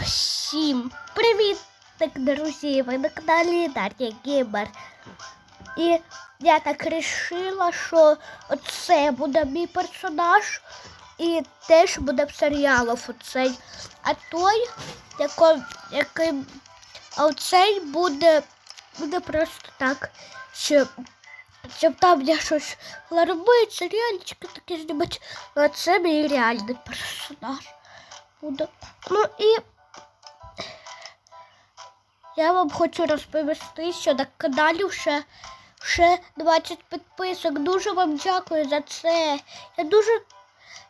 Всім привіт, так, друзі! Ви на каналі Дар'я Геймер. І я так вирішила, що оце буде мій персонаж і теж буде в серіалах оцей. А той, який, оцей буде, буде просто так, що, щоб там я щось робити, серіальчики такі знімати. Ну, а це мій реальний персонаж буде. Ну і я вам хочу розповісти, що на каналі вже, вже 20 підписок. Дуже вам дякую за це. Я дуже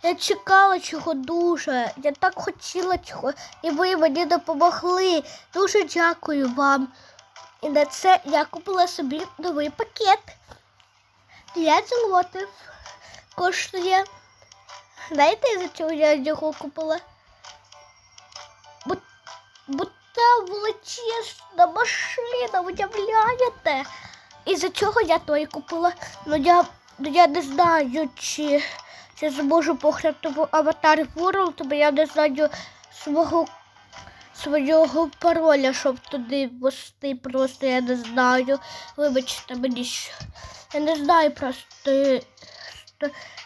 я чекала цього дуже. Я так хотіла цього. І ви мені допомогли. Дуже дякую вам. І на це я купила собі новий пакет. 5 злотих коштує. Знаєте, за чого я його купила? Бо, бо та величезна машина, уявляєте? І за чого я той купила? Ну я, ну, я не знаю, чи, чи зможу пограти в Avatar World, бо я не знаю свого свого пароля, щоб туди ввести, просто я не знаю. Вибачте мені, що я не знаю просто.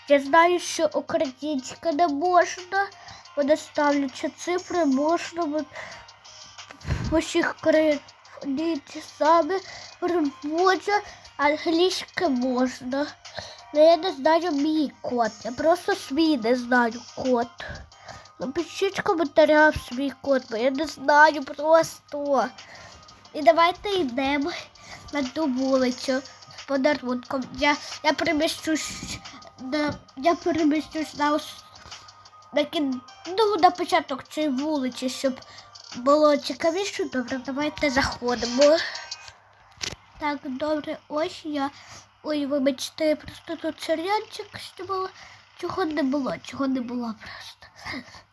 Я знаю, що українська не можна. Вони ставлячи цифри, можна в усіх країнах ті самі переводять, англійське можна. Але я не знаю мій код. Я просто свій не знаю код. Напишіть в коментарях свій код, бо я не знаю просто. І давайте йдемо на ту вулицю з подарунком. Я, я переміщусь на, я переміщусь на на, кін... ну, на початок цієї вулиці, щоб було цікавіше. Добре, давайте заходимо. Так, добре, ось я. Ой, вибачте, просто тут серіальчик знімала. Чого не було, чого не було просто.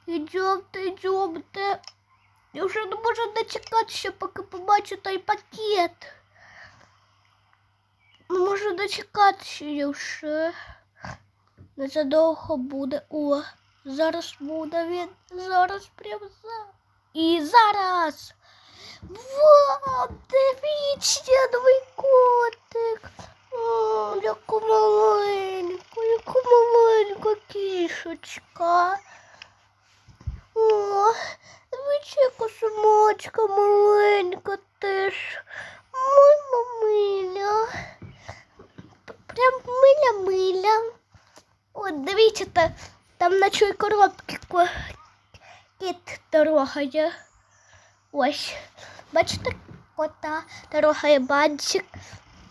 Ідемте, ідемте. Я вже не можу дочекатися, поки побачу той пакет. Не можу дочекатися я вже. Не задовго буде. О, зараз буде він. Зараз прям за. І зараз. Вау, дивіться, новий котик. О, яку маленьку, яку маленька кішечка. О, дивіться, яка сумочка маленька теж. Мама миля. Прям миля-миля. От, дивіться, та, там на чій коробці ко- кіт трогає. Ось. Бачите, кота трогає банчик.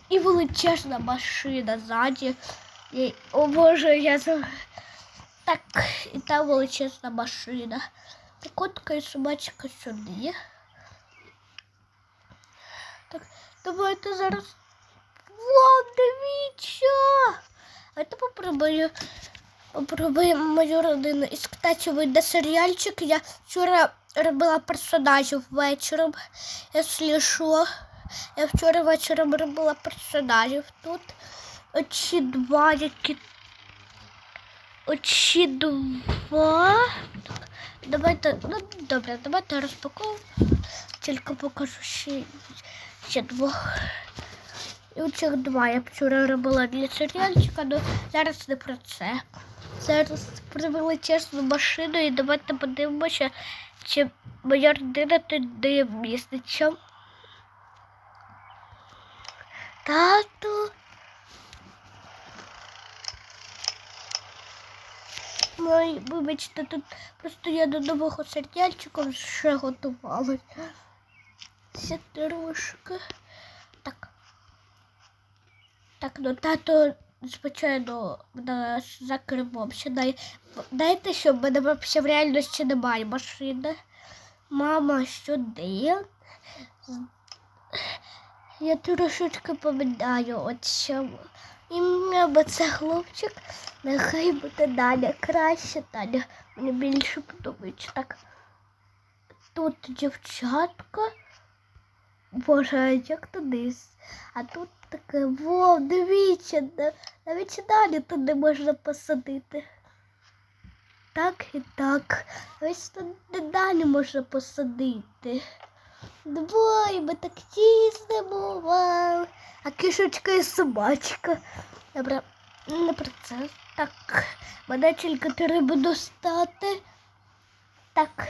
І величезна машина ззаді. І, о Боже, я. Так, і та величезна машина. Так котка і собачка сюди. Так, давайте зараз. Вау, дивіться! А я попробую попробуємо мою родину. І кстати, вийде серіальчик. Я вчора робила персонажів вечором. Якщо що. Я вчора вечором робила персонажів тут. Оці два, які. Оці два. Давайте, ну добре, давайте розпаковуємо. Тільки покажу ще, ще двох. І оцих два я вчора робила для серіальчика, але зараз не про це. Зараз про величезну машину і давайте подивимося, чи моя родина тут де міститься. Тату. Ой, вибачте, тут просто я до нового серіальчика вже готувалась. Ще трошки. Так. Ну тато, звичайно, за. Ще дай, дайте, щоб мене взагалі в реальності немає машини. Мама сюди. Я трошечки помідаю от цьому. І мені це хлопчик, нехай буде Даня. Краще Даня. Мені більше подобається. Так. Тут дівчатка. Боже, як туди? А тут таке, вау, дивіться, навіть тут не можна посадити. так і так. Ось тут далі можна посадити. Двоє ми так їздимо. Вау. А кішечка і собачка. Добре, не про це. Так, мене тільки треба достати. Так.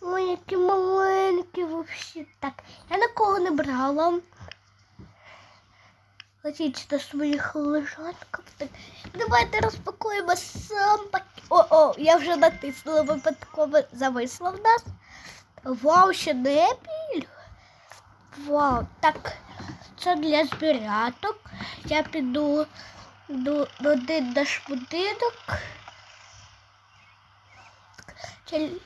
Ой, які маленькі вообще. Так, я нікого не брала. Хотіть до своїх лежанків. Давайте розпакуємо сам пакет. О, о, я вже натиснула випадково зависла в нас. Вау, ще дебіль. Вау, так, це для збиряток. Я піду до, один наш будинок. Тіль-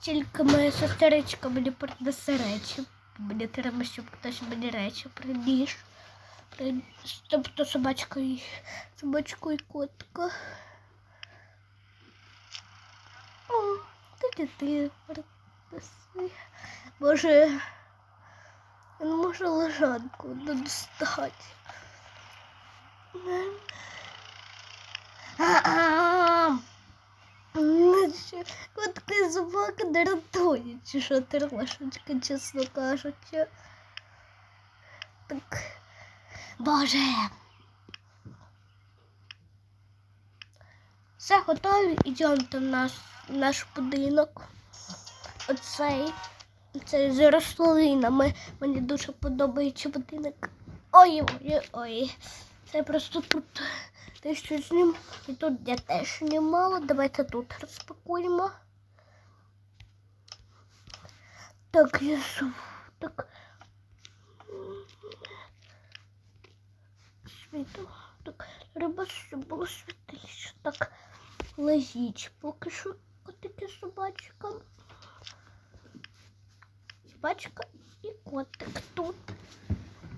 Тільки моя сестричка мені принесе речі. Мені треба, щоб хтось мені речі приніс. При- Тобто собачка і собачку і котка. О, ти ти принеси. Може, він може лежанку достати. І собака рятують, чи що трошечки, чесно кажучи. Так. Боже. Все готові, йдемте в наш, наш будинок. Оцей. Цей з рослинами. Мені дуже подобається будинок. Ой, ой, ой. Це просто тут те, що знім. І тут я теж знімала. Давайте тут розпакуємо. Так, я так. Світло. Так, треба, щоб було світліше. Так, лежіть. Поки що котики собачка. Собачка і котик тут.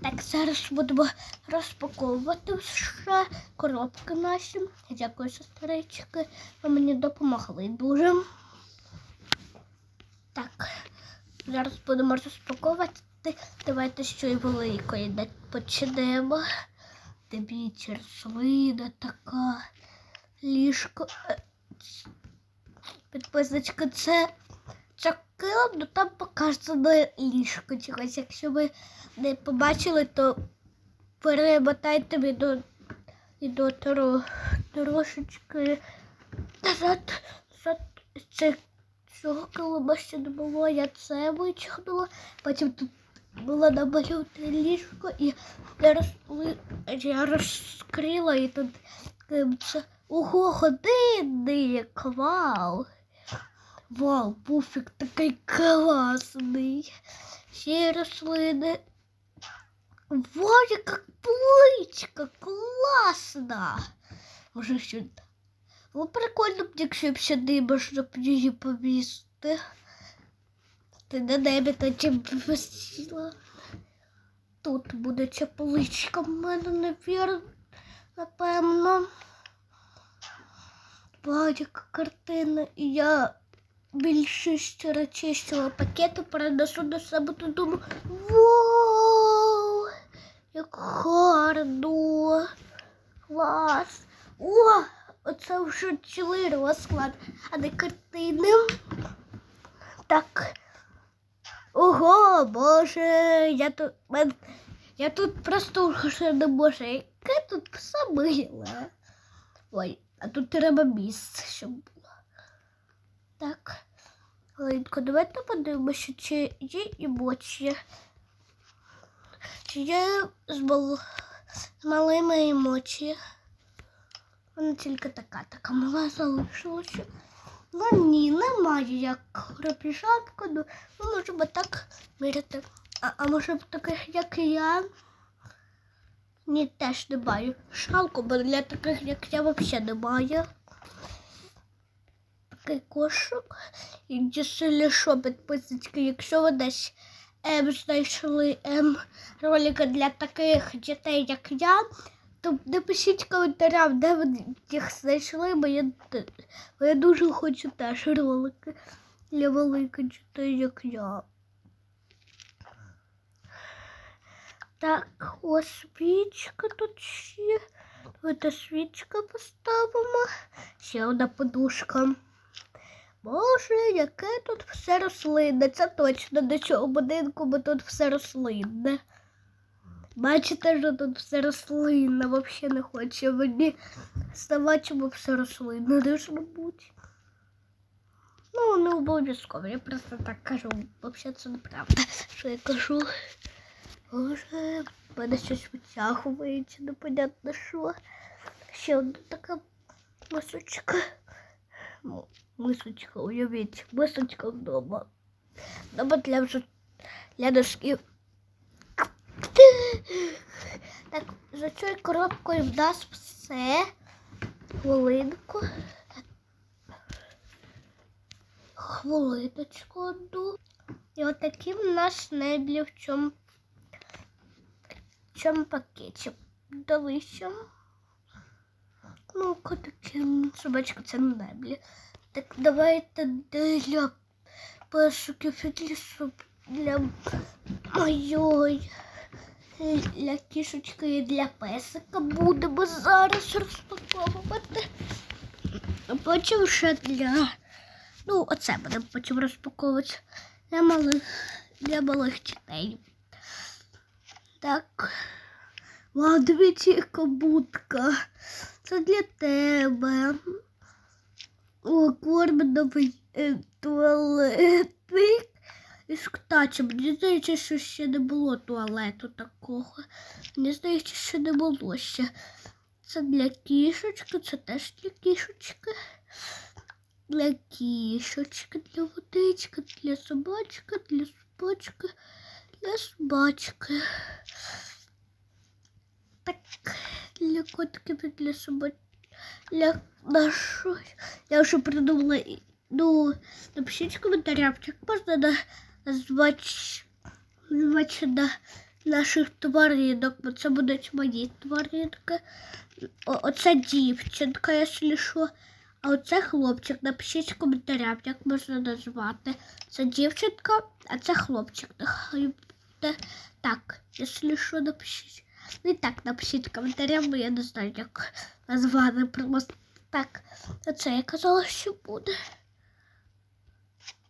Так, зараз будемо розпаковувати ще коробки наші. Дякую, сестрички. Ви мені допомогли дуже. Так, зараз будемо розпаковувати. Давайте ще й великої почнемо. Дивіться, рослина така. Ліжко. Е, Підписочка, це це килим, ну там показано ліжко чогось. Якщо ви не побачили, то перемотайте відео, відео тро, трошечки назад. назад. Цього килима ще не було, я це вичахнула. Потім тут було намальоване ліжко і я, розли... я розкрила і тут ем, ого, годинник, вау. Вау, пуфік такий класний. Ще рослини. Вау, яка пличка, класна. Може сюди. Ну, прикольно б, якщо б сюди можна б її повісити. Ти на небі б висіла. Тут буде ця в мене, навір... напевно. Вау, картина. І я речей з цього пакету перенесу до себе додому. Вау! Як гарно! Клас! О! Оце вже цілий розклад, а не картини. Так. Ого, боже, я тут. Я тут просто вже можу. Яке тут все. Ой, а тут треба місце, щоб було. Так. Галинко, давайте подивимося, чи є емоції. Чи є з, мал... з малими емоції. Вона тільки така, така мала залишилася. Ну ні, немає як грабіжатка, ну ми можемо так міряти. А, а може б таких, як я? Ні, теж немає. Шалку, бо для таких, як я, взагалі немає. Такий кошик. І дійсно, що підписочки, якщо ви десь ем, знайшли ем, ролики для таких дітей, як я, то напишіть в коментарях, де ви їх знайшли, бо я, бо я дуже хочу теж ролики для великих дітей, як я. Так, ось свічка тут ще. Давайте свічка поставимо. Ще одна подушка. Боже, яке тут все рослинне. Це точно до цього будинку, бо тут все рослинне. Бачите, що тут все рослинне, взагалі не хоче мені ставати, бо все рослинне должно бути. Ну, не обов'язково, я просто так кажу. Взагалі це неправда, що я кажу. Боже, в мене щось витягується, непонятно що. Ще одна така мисочка. Мисочка, уявіть, мисочка вдома. Вдома для вже для носків. Так, за цією коробкою в нас все. Хвилинку. Хвилиночку одну. І отакі в нас меблі в цьому, в цьому пакеті. Дивися. Ну, котики, собачка, це не меблі. Так давайте для пошуків для, для моєї для кішечки і для песика будемо зараз розпаковувати. А потім ще для. Ну, оце будемо потім розпаковувати для малих, для малих дітей. Так. Вау, дивіться, яка будка. Це для тебе. О, корминовий е, туалетник. Із ктачем. Мені здається, що ще не було туалету такого. Мені здається, що не було ще. Це для кішечки, це теж для кішечки. Для кішечки, для водички, для собачки, для собачки, для собачки. Так, для котиків для собачки. Для нашої. Я вже придумала. Ну, напишіть в коментарях, як можна на- назвати, назвати на наших тваринок, бо це будуть мої тваринки. О, оце дівчинка, якщо що. А оце хлопчик. Напишіть в коментарях, як можна назвати. Це дівчинка, а це хлопчик. Так, якщо що, напишіть. Ну і так, напишіть в коментарях, бо я не знаю, як назвати. Просто так. Оце я казала, що буде.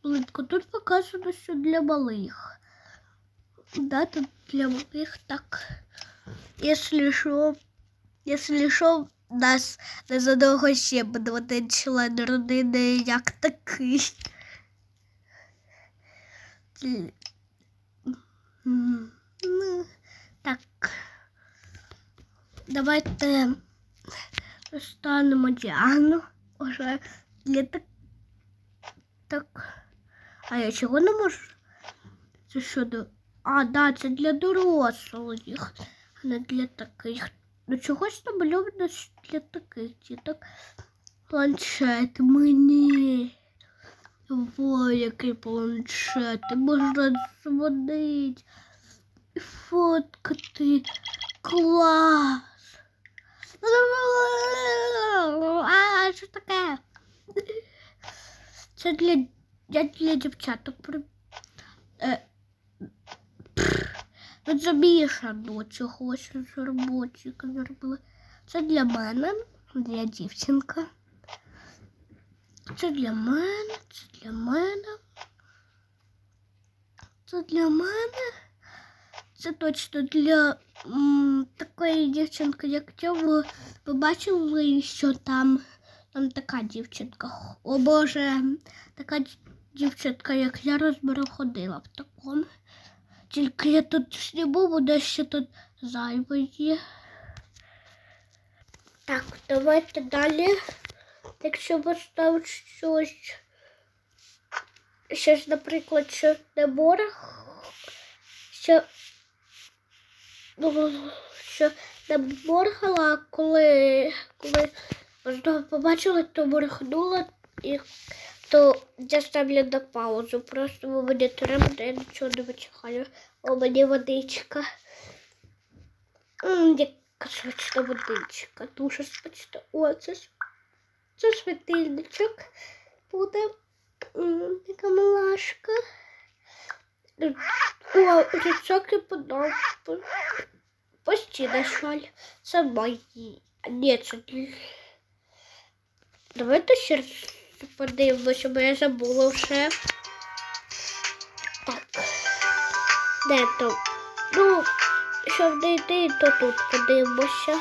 Блинко, тут показано, що для малих. Да, тут для малих так. Якщо що, якщо що, нас не задовго ще буде один член родини, як такий. Так. Давайте станемо Діану. Уже для так. Так. А я чого не можу? Це що до. А, да, це для дорослих, а не для таких. Ну чогось там люблю для таких діток. Планшет мені. Ой, який планшет. Можна дзвонити фоткати. Клас. А, що таке? Це для, для, для дівчаток. При- Е, Тут замішано чогось з роботчика зробили. Це для мене, для дівчинка. Це для мене, це для мене. Це для мене. Це точно для м, такої дівчинки, як я. Ви, ви бачили, що там, там така дівчинка. О Боже, така дівчинка, як я розберу, ходила в такому. Тільки я тут сніму, буде ще тут зайве є. Так, давайте далі. Якщо поставити щось. Щось, наприклад, що не борг, що, ну, що не боргала, коли, коли побачила, то боргнула, і то я ставлю на паузу. Просто бо мені треба, я нічого не вичахаю. О, мені водичка. Яка смачна водичка, дуже смачна. О, це, с- це світильничок буде. Яка милашка. О, рюкзак і подав. Постійна шаль. Це мої. Ні, це для... Давайте ще раз подивимося, бо я забула вже. Так. Де то? Ну, щоб не то тут подивимося.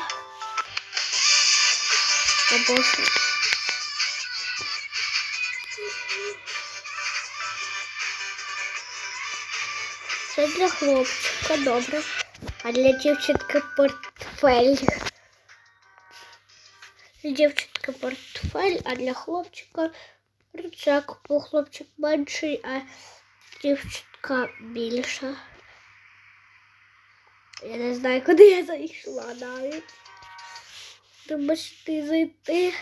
Або. Це для хлопчика, добре. А для дівчинки портфель. Для дівчинки портфель, а для хлопчика рюкзак. Бо хлопчик менший, а дівчинка більша. Я не знаю, куди я зайшла навіть. Треба сюди зайти.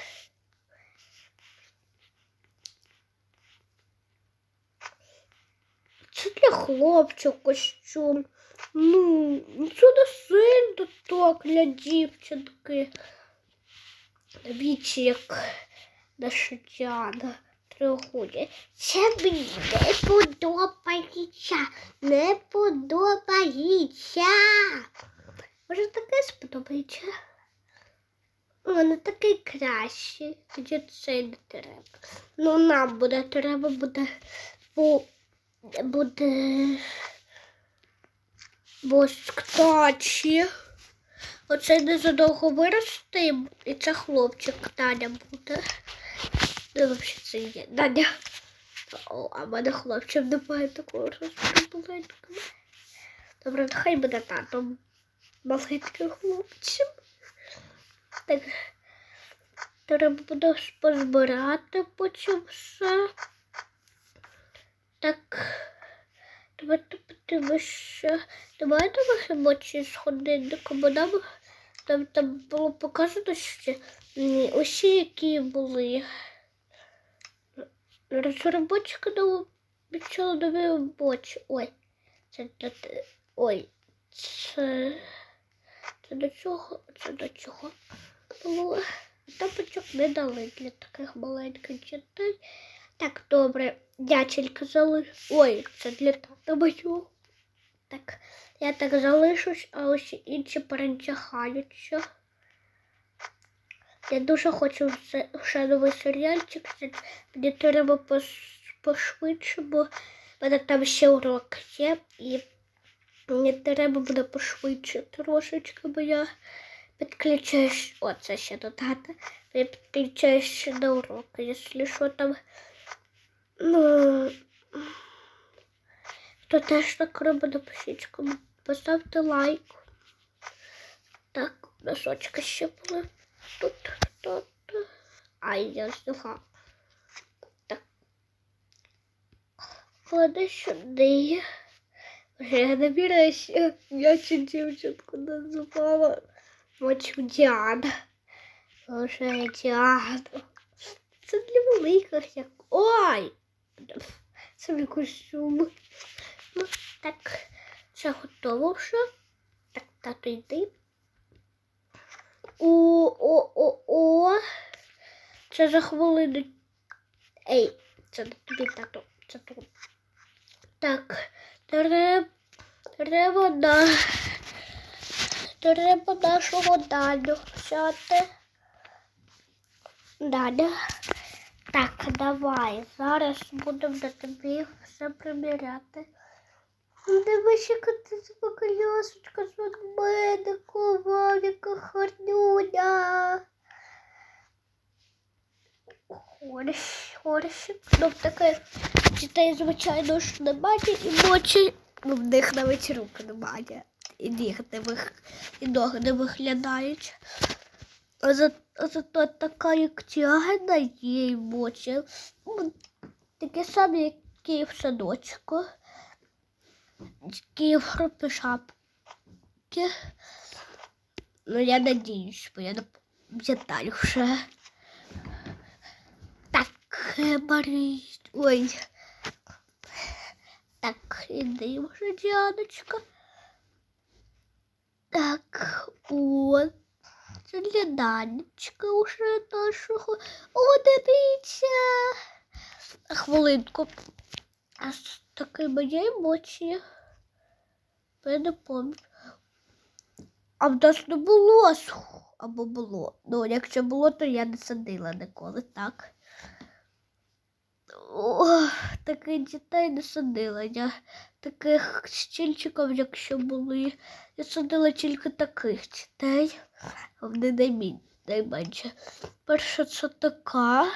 Це для хлопчика костюм. Ну, ну, це не сильно так для дівчинки. Як наша Діана трьохує. Це мені не подобається. Не подобається. Може таке сподобається? У мене такий кращий. Тоді цей не треба. Ну, нам буде треба буде по буде восктачі. Оце незадовго виросте, і це хлопчик Даня буде. Не взагалі це є. Даня. О, а в мене хлопчик немає такого розпробування. Добре, хай буде татом маленьким хлопцем. Так. Треба буде позбирати потім все. Так. Давайте подивимося. Давайте ми емоції з годинником, бо нам там, там було показано, м, усі, які були. Розробочка нам обіцяла нові робочі. Ой, це до Ой, це. Це до чого? Це до чого було. Тапочок не дали для таких маленьких дітей. Так, добре, дячелька залиш. Ой, це для тата. Так, я так залишусь, а ось інші передягаються. Я дуже хочу ще новий серіальчик. Мені треба пошвидше, бо мене там ще урок є. І мені треба буде пошвидше трошечки, бо я підключаюсь. О, це ще додати. Я підключаюсь до уроку. Якщо що там. Ну, хто теж так робить, напишіть, поставте лайк. Так, носочки ще були. Тут, тут. Ай, я зняла. Так. Клади сюди. Я не я цю дівчинку називала. Мочу Діана. Вже Діана. Це для великих як. Ой! Мій костюм. Ну, так, це готово вже. Так, тато йди. О, о, о, о. Це за хвилину. Ей, це тобі тато. Це тут. Так, треба, треба на. Треба нашого Даню взяти. Даня. Так, давай. Зараз будемо на тобі все приміряти. Дивись, яка ти тебе колясочка з ведмедиком, яка гарнюня. Хорш, хоршик. Ну, таке дітей, звичайно, ж немає емоцій. Ну, в них навіть рук немає. І ніг не вих... і ноги не виглядають. За... зато така, як тягна, є емоції. Ну, Такі самі, як і в садочку. Такі в групі шапки. Ну, я надіюсь, бо я не вже. Так, е, Борис. Ой. Так, іди вже, Діаночка. Так, от. Це для Данечка уже нашого. О, дивіться. Хвилинку. А з такими є емоції. Я не пам'ятаю. А в нас не було або було. Ну, якщо було, то я не садила ніколи, так. О, таких дітей не садила. Я таких щільчиків, якщо були. Я садила тільки таких дітей. Вони наймі- найменше. Перша це така.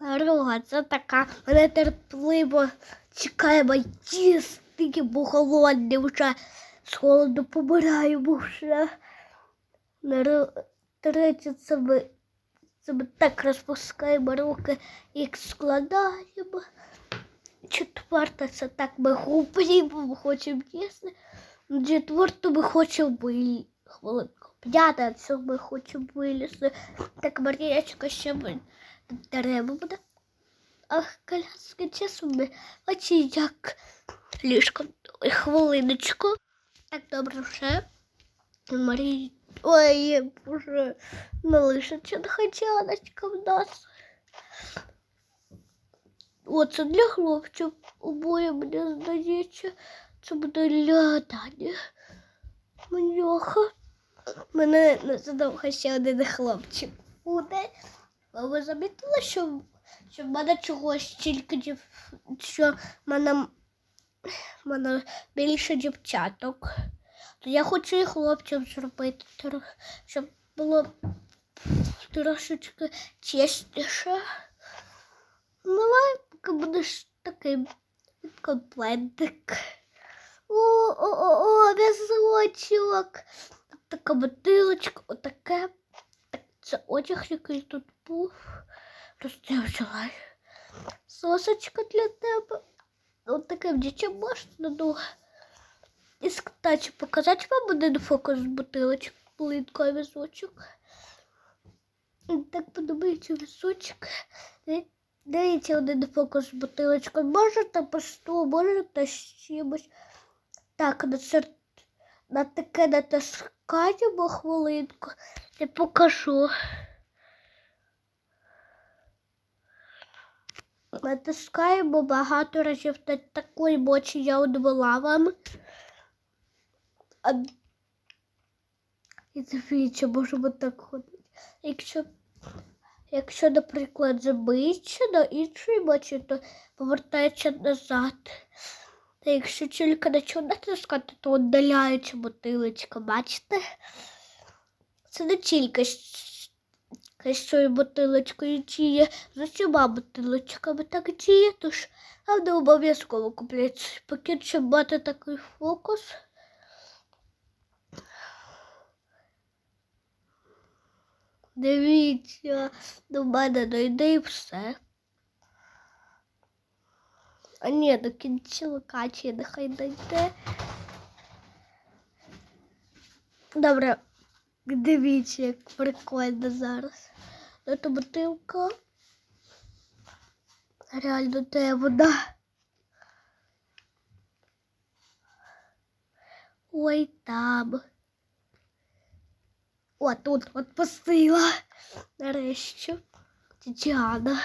Друга це така. Мене терпливо чекає їсти, бо голодний вже. З голоду помираємо вже. Третє це ми, ми так розпускаємо руки, їх складаємо. Четверте це так ми гублімо, хочемо їсти. Четверте ми хочемо вилізти. Хвилинку. П'яте це ми хочемо вилізти. Так Маріячка ще ми треба буде. Ах, коляски, чесно, ми очі як ліжко. Хвилиночку. Так, добре, вже. Марія. Ой, боже, малышечка, хотяночка в нас. О, це для хлопців. Обоє мені здається. Це буде для Дані. Маньоха. Мене незадовго ще один хлопчик буде. А ви замітили, що, що в мене чогось тільки дів... що в мене, мене більше дівчаток. То я хочу і хлопцям зробити, щоб було трошечки чесніше. Ну, Давай поки будеш такий комплектик. О, о, о, о, в'язочок. Така бутилочка, отаке. Так, це одяг, який тут був. Роздівчила. Сосочка для тебе. Отаке дітям можна ну. І кстати, показати вам один фокус бутилочок, плитка візочок. Так подобається візочок. Ди- Дивіться один фокус з бутилочкою. Можете по столу, можете з чимось. Так, на це на таке натискаємо хвилинку. Я покажу. Натискаємо багато разів на таку емоцію я одвела вам. І дивіться, можемо так ходити. Якщо, якщо, наприклад, забиться на іншу емоцію, то повертається назад. Та якщо тільки на чого натискати, то віддаляється бутилочка, бачите? Це не тільки цією бутилочкою діє, з усіма бутилочками так діє, тож не обов'язково купляти цей пакет, щоб мати такий фокус. Дивіться, до мене дойде і все. А ні, до кінця локації нехай дойде. Добре, дивіться, як прикольно зараз. Це бутилка. Реально де вода. Ой, там. О, тут от постила. Нарешті. Тетяна.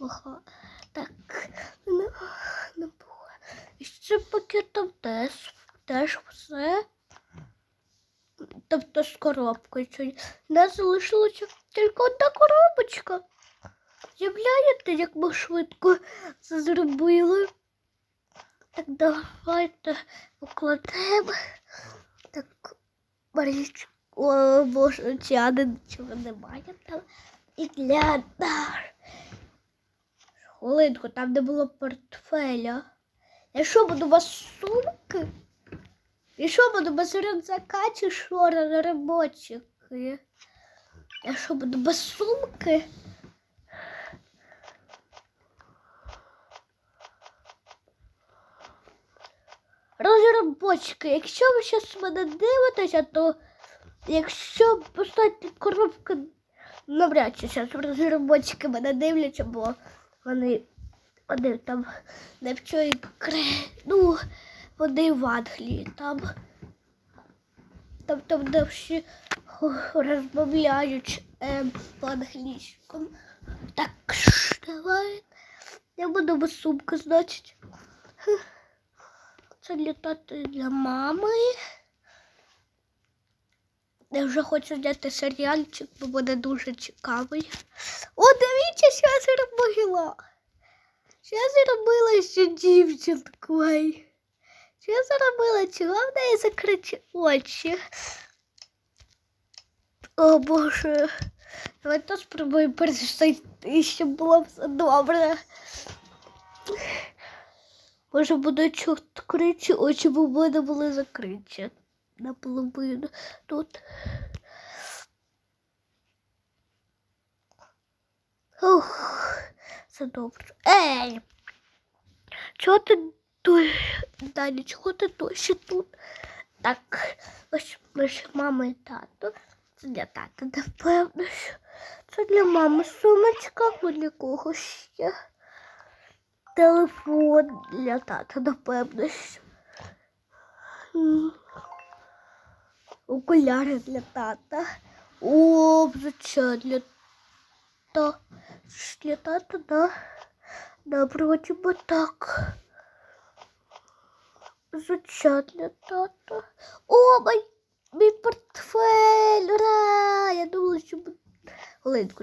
Ага. Так. Було. І ще пакетом теж, теж все. Тобто з коробкою. У нас залишилася тільки одна коробочка. З'являєте, як ми швидко це зробили. Так давайте покладемо. Так, Марічка. О, боже, Тіани нічого немає там. І для. Хвилинку, там не було портфеля. Я що, буду без сумки? І що буду без рюкзака чи що на робочики? Я що буду без сумки? Розробочки, якщо ви зараз мене дивитеся, то якщо поставити коробку, навряд чи зараз розробочки мене дивляться, бо вони, вони там не вчують ну, вони в Англії там. Там там всі розмовляють е, по-англійському. Так, давай. Я буду без сумки, значить. Це для тати і для мами. Я вже хочу зняти серіальчик, бо буде дуже цікавий. О, дивіться, що я зробила. Що я зробила ще дівчинкою. Що я зробила? Чого в неї закриті очі? О Боже. Давайте спробуємо перестати, щоб було все добре. Може буду чути відкриті очі, бо в були закриті. Наполовину тут. Ух, все добре. Ей! Чого ти? Далі, чого ти досі тут? Так, ось ось мама і тато. Це для тата, напевно. Це для мами сумочка, для когось ще. Телефон для тата, напевно. Окуляри для тата. О, взуття для та. Для тата, вроді би так. Взуття для тата. О, мій, мій портфель! Ура! Я думала, що буде-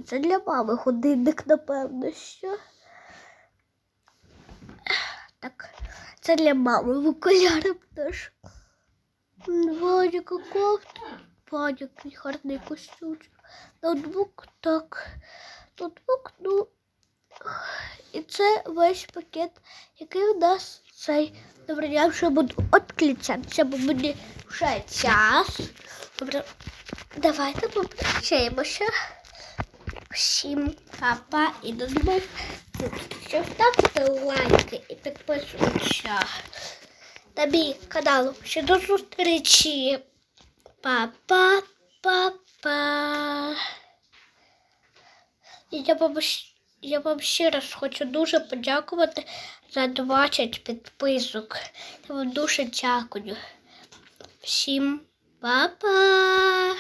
це для мами годинник, напевно, що. Так, це для мами в окуляри теж. Вадіка кофта. Вадік, гарний костюмчик. Ноутбук, так. Ноутбук, ну. І це весь пакет, який у нас цей. Добре, я вже буду відключатися, бо мені вже час. Добре, давайте попрощаємося. Всім папа і до нових зустрічей. Лайки і підписуйтеся на каналу. Ще до зустрічі. Па-па, па-па. Я вам, я вам ще раз хочу дуже подякувати за 20 підписок. Я вам дуже дякую. Всім па-па.